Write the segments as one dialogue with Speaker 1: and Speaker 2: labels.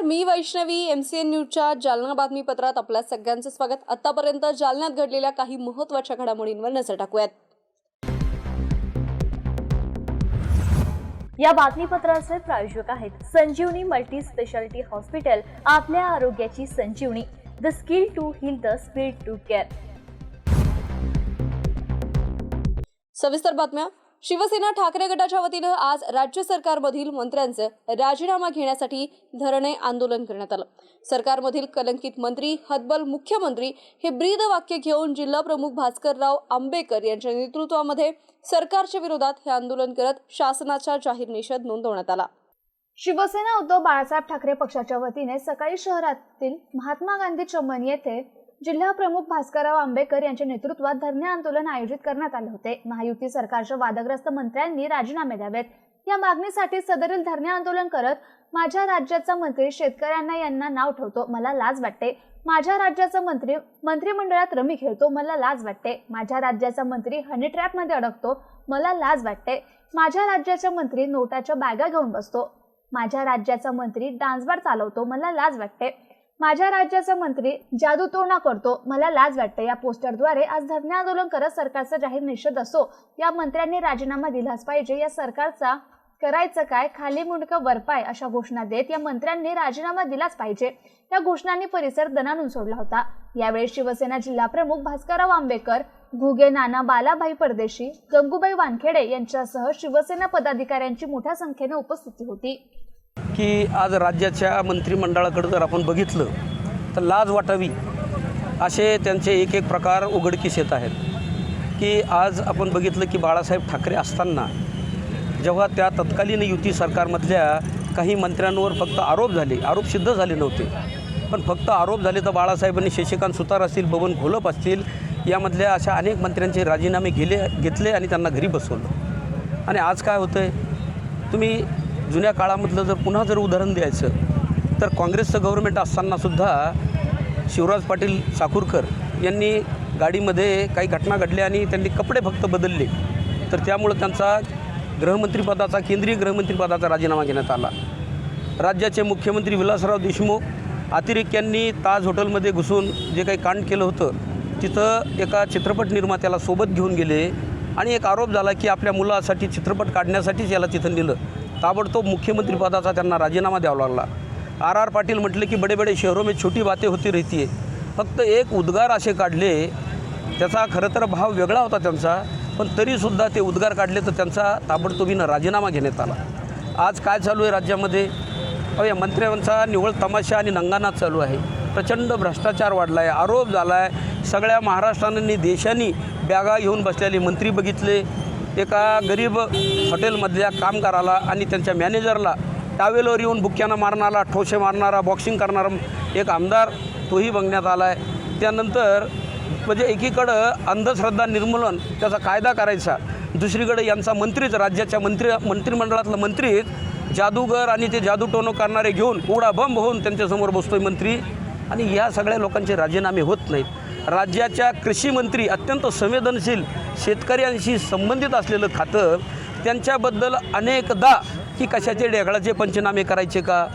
Speaker 1: नमस्कार मी Vaishnavi M C N न्यूजच्या जालना बातमीपत्रात आपल्या सगळ्यांचं स्वागत. आतापर्यंत जालन्यात घडलेल्या काही महत्त्वाच्या घडामोडींवर नजर टाकूयात.
Speaker 2: या बातमीपत्राचे प्रायोजक आहेत संजीवनी मल्टी स्पेशालिटी हॉस्पिटल आपल्या आरोग्याची Sanjivani. The skill to heal the speed to care.
Speaker 1: सविस्तर बातम्या. शिवसेना ठाकरे गटाच्या वतीनं आज राज्य सरकारमधील मंत्र्यांचं राजीनामा घेण्यासाठी धरणे आंदोलन करण्यात आलं. सरकारमधील कलंकित मंत्री हतबल मुख्यमंत्री हे ब्रीद वाक्य घेऊन जिल्हा प्रमुख भास्करराव आंबेकर यांच्या नेतृत्वामध्ये सरकारच्या विरोधात हे आंदोलन करत शासनाचा जाहीर निषेध नोंदवण्यात आला.
Speaker 3: शिवसेना उद्धव बाळासाहेब ठाकरे पक्षाच्या वतीने सकाळी शहरातील महात्मा गांधी चमन येथे जिल्हा प्रमुख भास्करराव आंबेकर यांच्या नेतृत्वात धरणे आंदोलन आयोजित करण्यात आले होते. महायुती सरकारच्या वादग्रस्त मंत्र्यांनी राजीनामे द्यावेत. या मागणीसाठी सदरील धरणे आंदोलन करत माझ्या राज्याचा मंत्री शेतकऱ्यांना यांना नाव ठेवतो मला लाज वाटते. माझ्या राज्याचा मंत्री मंत्रिमंडळात रमी खेळतो मला लाज वाटते. माझ्या राज्याचा मंत्री हनी ट्रॅपमध्ये अडकतो मला लाज वाटते. माझ्या राज्याचा मंत्री नोटाच्या बॅगा घेऊन बसतो. माझ्या राज्याचा मंत्री डान्सबार चालवतो मला लाज वाटते. माझ्या राज्याचा मंत्री जादूटोणा करतो. मला लाज वाटते. या पोस्टरद्वारे आज धरणे आंदोलन करत सरकारचा जाहीर निषेध असो या मंत्र्यांनी राजीनामा दिलाच पाहिजे. या सरकारचा करायचं काय? खाली मुंडकं वरपाय अशा घोषणा देत या मंत्र्यांनी राजीनामा दिलाच पाहिजे. या घोषणांनी परिसर दणानून सोडला होता. यावेळी शिवसेना जिल्हाप्रमुख भास्करराव आंबेकर घुगे नाना बालाभाई परदेशी गंगूबाई वानखेडे यांच्यासह शिवसेना पदाधिकाऱ्यांची मोठ्या संख्येने उपस्थिती होती.
Speaker 4: की आज राज्याच्या मंत्रिमंडळाकडे जर आपण बघितलं तर लाज वाटावी असे त्यांचे एक एक प्रकार उघडकीस येत आहेत. की आज आपण बघितलं की बाळासाहेब ठाकरे असताना जेव्हा त्या तत्कालीन युती सरकारमधल्या काही मंत्र्यांवर फक्त आरोप झाले आरोप सिद्ध झाले नव्हते. पण फक्त आरोप झाले तर बाळासाहेबांनी शशिकांत सुतार असतील बबन घोलप असतील यामधल्या अशा अनेक मंत्र्यांचे राजीनामे गेले घेतले आणि त्यांना घरी बसवलं. आणि आज काय होतं आहे तुम्ही जुन्या काळामधलं जर पुन्हा जर उदाहरण द्यायचं तर काँग्रेसचं गव्हर्नमेंट असतानासुद्धा शिवराज पाटील साकूरकर यांनी गाडीमध्ये काही घटना घडल्या आणि त्यांनी कपडे फक्त बदलले. तर त्यामुळं त्यांचा गृहमंत्रीपदाचा केंद्रीय गृहमंत्रीपदाचा राजीनामा घेण्यात आला. राज्याचे मुख्यमंत्री विलासराव देशमुख अतिरेक्यांनी ताज हॉटेलमध्ये घुसून जे काही कांड केलं होतं तिथं एका चित्रपट निर्मात्याला सोबत घेऊन गेले आणि एक आरोप झाला की आपल्या मुलासाठी चित्रपट काढण्यासाठीच याला तिथं नेलं ताबडतोब मुख्यमंत्रीपदाचा त्यांना राजीनामा द्यावा लागला. आर आर पाटील म्हटले की बडे बडे शहरों में छोटी बातें होती रहती आहे फक्त एक उद्गार असे काढले त्याचा खरं तर भाव वेगळा होता त्यांचा पण तरीसुद्धा ते उद्गार काढले तर त्यांचा ताबडतोबीनं राजीनामा घेण्यात आला. आज काय चालू आहे राज्यामध्ये? अहो या मंत्र्यांचा निव्वळ तमाशा आणि नंगानाच चालू आहे. प्रचंड भ्रष्टाचार वाढला आहे आरोप झाला आहे सगळ्या महाराष्ट्रांनी देशांनी बॅगा घेऊन बसलेले मंत्री बघितले. एका गरीब हॉटेलमधल्या कामगाराला आणि त्यांच्या मॅनेजरला टावेलवर येऊन बुक्क्यानं मारणारा ठोसे मारणारा बॉक्सिंग करणारा एक आमदार तोही बघण्यात आला आहे त्यानंतर म्हणजे एकीकडं अंधश्रद्धा निर्मूलन त्याचा कायदा करायचा. दुसरीकडे यांचा मंत्रीच राज्याच्या मंत्री मंत्रिमंडळातलं मंत्रीच जादूगर आणि ते जादूटोनो करणारे घेऊन उघडा बंब होऊन त्यांच्यासमोर बसतोय मंत्री. आणि या सगळ्या लोकांचे राजीनामे होत नाहीत. राज्याच्या कृषी मंत्री अत्यंत संवेदनशील शेतकऱ्यांशी संबंधित असलेलं खातं त्यांच्याबद्दल अनेकदा की कशाचे ढेकळाचे पंचनामे करायचे का?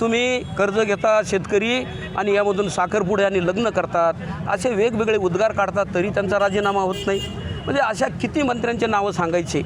Speaker 4: तुम्ही कर्ज घेता शेतकरी आणि यामधून साखरपुडे आणि लग्न करतात. असे वेगवेगळे उद्गार काढतात तरी त्यांचा राजीनामा होत नाही. म्हणजे अशा किती मंत्र्यांचे नावं सांगायचे?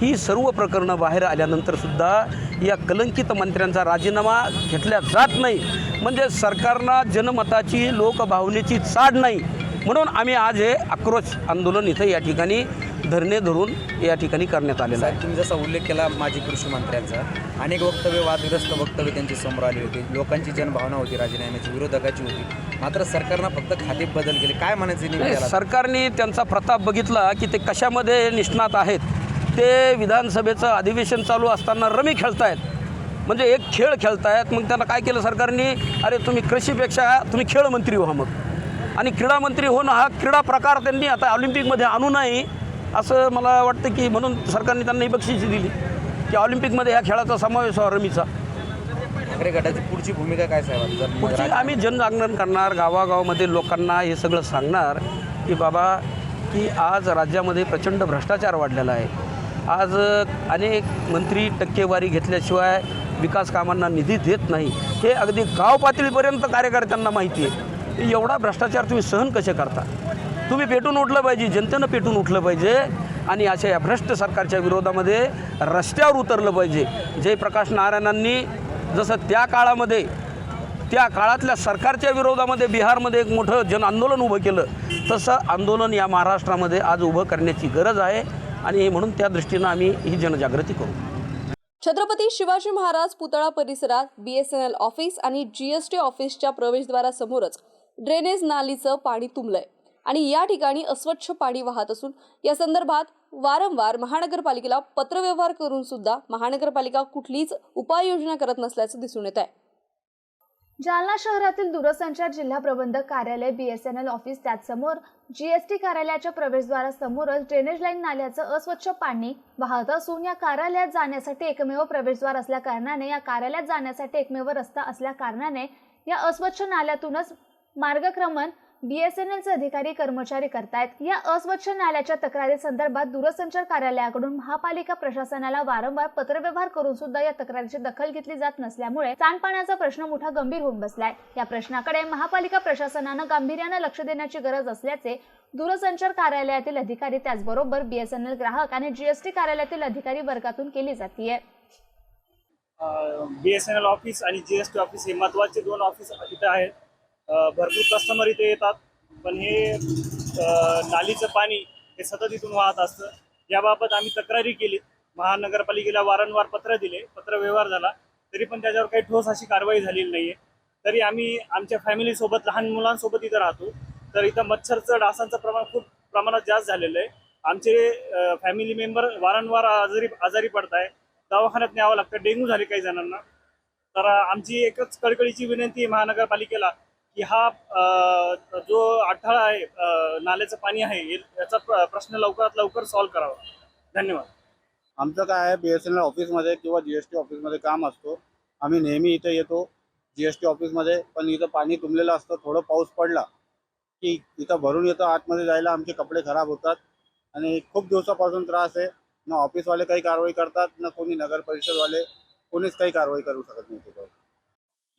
Speaker 4: ही सर्व प्रकरणं बाहेर आल्यानंतरसुद्धा या कलंकित मंत्र्यांचा राजीनामा घेतल्या जात नाही. म्हणजे सरकारला जनमताची लोकभावनेची चाड नाही. म्हणून आम्ही आज हे आक्रोश आंदोलन इथं या ठिकाणी धरणे धरून या ठिकाणी करण्यात आलेलं आहे.
Speaker 5: तुम्ही जसा उल्लेख केला माजी कृषी मंत्र्यांचा अनेक वक्तव्य वादग्रस्त वक्तव्य त्यांची समोर आली होती. लोकांची जनभावना होती राजीनाम्याची विरोधकाची होती. मात्र सरकारनं फक्त खाते बदल केले. काय म्हणायचं?
Speaker 4: सरकारने त्यांचा प्रताप बघितला की ते कशामध्ये निष्णात आहेत. ते विधानसभेचं अधिवेशन चालू असताना रमी खेळतायत. म्हणजे एक खेळ खेळतायत. मग त्यांना काय केलं सरकारने? अरे तुम्ही कृषीपेक्षा तुम्ही खेळ मंत्री व्हा मग. आणि क्रीडा मंत्री होणं हा क्रीडा प्रकार त्यांनी आता ऑलिम्पिकमध्ये आणू नये असं मला वाटतं की म्हणून सरकारने त्यांना ही बक्षिसी दिली. की ऑलिम्पिकमध्ये ह्या खेळाचा समावेश व्हावा रमीचा.
Speaker 5: ठाकरे गटाची पुढची भूमिका काय साहेब?
Speaker 4: पुढची आम्ही जनजागरण करणार गावागावामध्ये लोकांना हे सगळं सांगणार की बाबा की आज राज्यामध्ये प्रचंड भ्रष्टाचार वाढलेला आहे. आज अनेक मंत्री टक्केवारी घेतल्याशिवाय विकास कामांना निधी देत नाही. हे अगदी गाव पातळीपर्यंत कार्यकर्त्यांना माहिती आहे. एवढा भ्रष्टाचार तुम्ही सहन कसे करता? तुम्ही पेटून उठलं पाहिजे जनतेनं पेटून उठलं पाहिजे आणि अशा या भ्रष्ट सरकारच्या विरोधामध्ये रस्त्यावर उतरलं पाहिजे. जयप्रकाश नारायणांनी जसं त्या काळामध्ये त्या काळातल्या सरकारच्या विरोधामध्ये बिहारमध्ये एक मोठं जन आंदोलन उभं केलं तसं आंदोलन या महाराष्ट्रामध्ये आज उभं करण्याची गरज आहे आणि म्हणून त्या दृष्टीनं आम्ही ही जनजागृती करू.
Speaker 1: छत्रपती शिवाजी महाराज पुतळा परिसरात B S N L office आणि जी एस टी ऑफिसच्या प्रवेशद्वारासमोरच ड्रेनेज नालीचं पाणी तुंबलंय. आणि या ठिकाणी अस्वच्छ पाणी वाहत असून या संदर्भात वारंवार महानगरपालिकेला पत्रव्यवहार करून सुद्धा महानगरपालिका कुठलीच उपाययोजना करत नसल्याचं दिसून येत आहे
Speaker 3: जालना शहरातील दूरसंचार जिल्हा प्रबंधक कार्यालय बीएसएनएल ऑफिस त्याचसमोर जीएसटी कार्यालयाच्या प्रवेशद्वारासमोरच ड्रेनेज लाईन नाल्याचं अस्वच्छ पाणी वाहत असून या कार्यालयात जाण्यासाठी एकमेव प्रवेशद्वार असल्या कारणाने या कार्यालयात जाण्यासाठी एकमेव रस्ता असल्या कारणाने या अस्वच्छ नाल्यातूनच मार्गक्रमण बीएसएनएलचे अधिकारी कर्मचारी करतायत. या अस्वच्छ नाल्याच्या तक्रारी संदर्भात दूरसंचार कार्यालयाकडून महापालिका प्रशासनाला वारंवार पत्रव्यवहार करून सुद्धा या तक्रारीची दखल घेतली जात नसल्यामुळे सांडपाण्याचा प्रश्न मोठा गंभीर होऊन बसलाय. या प्रश्नाकडे महापालिका प्रशासनानं गांभीर्यानं लक्ष देण्याची गरज असल्याचे दूरसंचार कार्यालयातील अधिकारी त्याचबरोबर बीएसएनएल ग्राहक आणि जीएसटी कार्यालयातील अधिकारी वर्गातून केली जाते
Speaker 6: B S N L office आणि जीएसटी ऑफिस हे महत्त्वाचे दोन ऑफिस इथे आहेत. भरपूर कस्टमर इथे येतात. पण हे नालीचं पाणी हे सतत इथून वाहत असतं. याबाबत आम्ही तक्रारी केली. महानगरपालिकेला वारंवार पत्र दिले. पत्र व्यवहार झाला. तरी पण त्याच्यावर काही ठोस अशी कारवाई झालेली नाही आहे तरी आम्ही आमच्या फॅमिलीसोबत लहान मुलांसोबत इथं राहतो. तर इथं मच्छरचं डासांचं प्रमाण खूप प्रमाणात जास्त झालेलं आहे. आमचे फॅमिली मेंबर वारंवार आजारी आजारी पडत आहे दवाखान्यात न्यावं लागतं. डेंग्यू झाले काही जणांना. तर आमची एकच कळकळीची विनंती आहे महानगरपालिकेला. की हा जो अडथळा आहे नाल्याचं पाणी आहे याचा प्रश्न लवकरात लवकर सॉल्व्ह करावा. धन्यवाद.
Speaker 7: आमचं काय आहे बी एस एन एल ऑफिसमध्ये किंवा जी एस टी ऑफिसमध्ये काम असतो. आम्ही नेहमी इथे येतो जी एस टी ऑफिसमध्ये. पण इथं पाणी तुंबलेलं असतं थोडं पाऊस पडला की इथं भरून येतं आतमध्ये जायला आमचे कपडे खराब होतात. आणि खूप दिवसापासून त्रास आहे. ना ऑफिसवाले काही कारवाई करतात ना कोणी नगर परिषदवाले कोणीच काही कारवाई करू शकत नाही तिथं.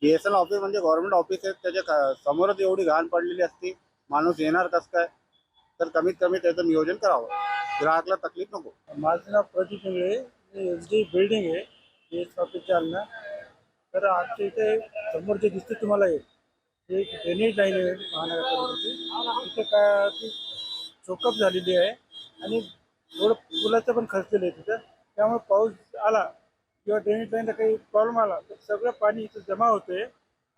Speaker 7: B S N L office म्हणजे गव्हर्नमेंट ऑफिस आहे त्याच्या समोरच एवढी घाण पडलेली असती. माणूस येणार कसं काय? तर कमीत कमी त्याचं नियोजन करावं. ग्राहकला तकलीफ नको.
Speaker 8: माझं नाव Pradeep Ingle H D building आहे. बी एस ऑफिस जालना तर आमच्या इथे समोर जे दिसते तुम्हाला हे एक ड्रेनेज लाईन आहे महानगरपालिकेची. तिथे काय ती चोकअप झालेली आहे. आणि थोडं पुलाचं पण खर्चलेलं आहे तिथं. त्यामुळे पाऊस आला. किंवा ड्रेनेज लाईनला काही प्रॉब्लेम आला तर सगळं पाणी इथं जमा होते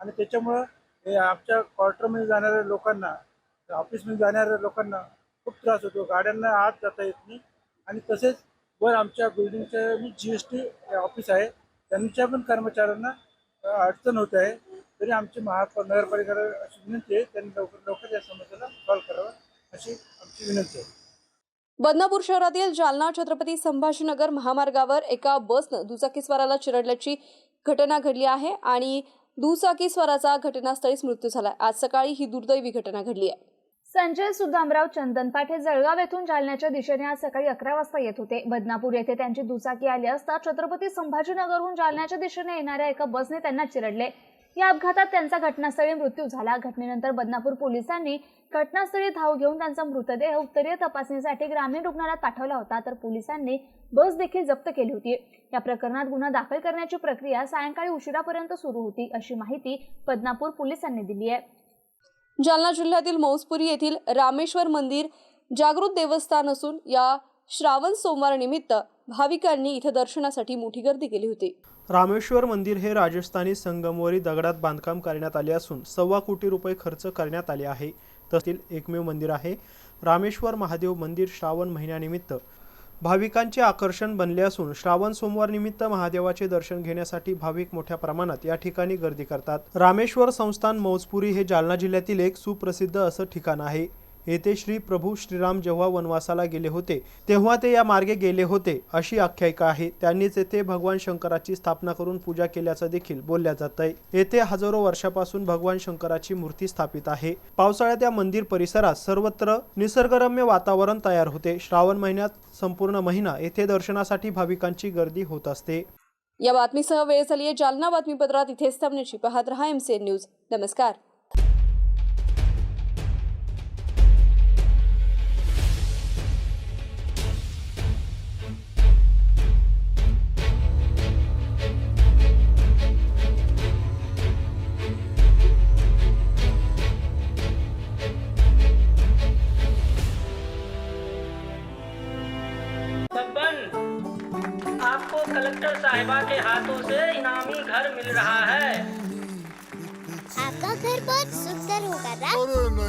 Speaker 8: आणि त्याच्यामुळं हे आमच्या क्वार्टरमध्ये जाणाऱ्या लोकांना ऑफिसमध्ये जाणाऱ्या लोकांना खूप त्रास होतो. गाड्यांना आत जाता येत नाही. आणि तसेच वर आमच्या बिल्डिंगच्या जी एस टी ऑफिस आहे. त्यांच्या पण कर्मचाऱ्यांना अडचण होत आहे. तरी आमची महापौर नगरपालिका अशी विनंती आहे. त्यांनी लवकर लवकर या समस्येला सॉल्व्ह करावं अशी आमची विनंती आहे.
Speaker 1: बदनापूर शहरातील जालना छत्रपती संभाजीनगर महामार्गावर एका बसनं दुचाकीस्वाराला चिरडल्याची घटना घडली आहे आणि दुचाकीस्वाराचा घटनास्थळीच मृत्यू झाला आज सकाळी ही दुर्दैवी घटना घडली आहे.
Speaker 3: संजय सुदामराव चंदनपाठ हे जळगाव येथून जालन्याच्या दिशेने आज सकाळी अकरा वाजता येत होते. बदनापूर येथे त्यांची दुचाकी आली असता छत्रपती संभाजीनगरहून जालन्याच्या दिशेने येणाऱ्या एका बसने त्यांना चिरडले. या अपघातात त्यांचा घटनास्थळी मृत्यू झाला. घटनेनंतर बदनापूर पोलिसांनी घटनास्थळी धाव घेऊन त्यांचा मृतदेह उत्तरीय तपासणीसाठी ग्रामीण रुग्णालयात पाठवला होता. तर पोलिसांनी बस देखील जप्त केली होती. या प्रकरणात गुन्हा दाखल करण्याची प्रक्रिया सायंकाळी उशिरापर्यंत सुरू होती अशी माहिती बदनापूर पोलिसांनी दिली आहे.
Speaker 1: जालना जिल्ह्यातील मौसपुरी येथील रामेश्वर मंदिर जागृत देवस्थान असून या श्रावण सोमवार निमित्त भाविकांनी इथं दर्शनासाठी मोठी गर्दी केली होती.
Speaker 9: रामेश्वर मंदिर हे राजस्थानी संगमवरी दगडात बांधकाम करण्यात आले असून सव्वा कोटी रुपये खर्च करण्यात आले आहे. तसेच एकमेव मंदिर आहे. रामेश्वर महादेव मंदिर श्रावण महिन्यानिमित्त. भाविकांचे आकर्षण बनले असून श्रावण सोमवार निमित्त महादेवाचे दर्शन घेण्यासाठी भाविक मोठ्या प्रमाणात या ठिकाणी गर्दी करतात. रामेश्वर संस्थान मौजपुरी हे जालना जिल्ह्यातील एक सुप्रसिद्ध असं ठिकाण आहे. येथे श्री प्रभू श्रीराम जेव्हा वनवासाला गेले होते तेव्हा ते या मार्गे गेले होते अशी आख्यायिका आहे. त्यांनीच येथे भगवान शंकराची स्थापना करून पूजा केल्याचं देखील बोलल्या जात आहे येथे हजारो वर्षापासून भगवान शंकराची मूर्ती स्थापित आहे. पावसाळ्यात या मंदिर परिसरात सर्वत्र निसर्गरम्य वातावरण तयार होते. श्रावण महिन्यात संपूर्ण महिना येथे दर्शनासाठी भाविकांची गर्दी होत असते.
Speaker 1: या बातमीसह वेळ झाली आहे जालना बातमीपत्रात. इथेच थांबण्याची. पाहत रहा एम सी एन न्यूज नमस्कार.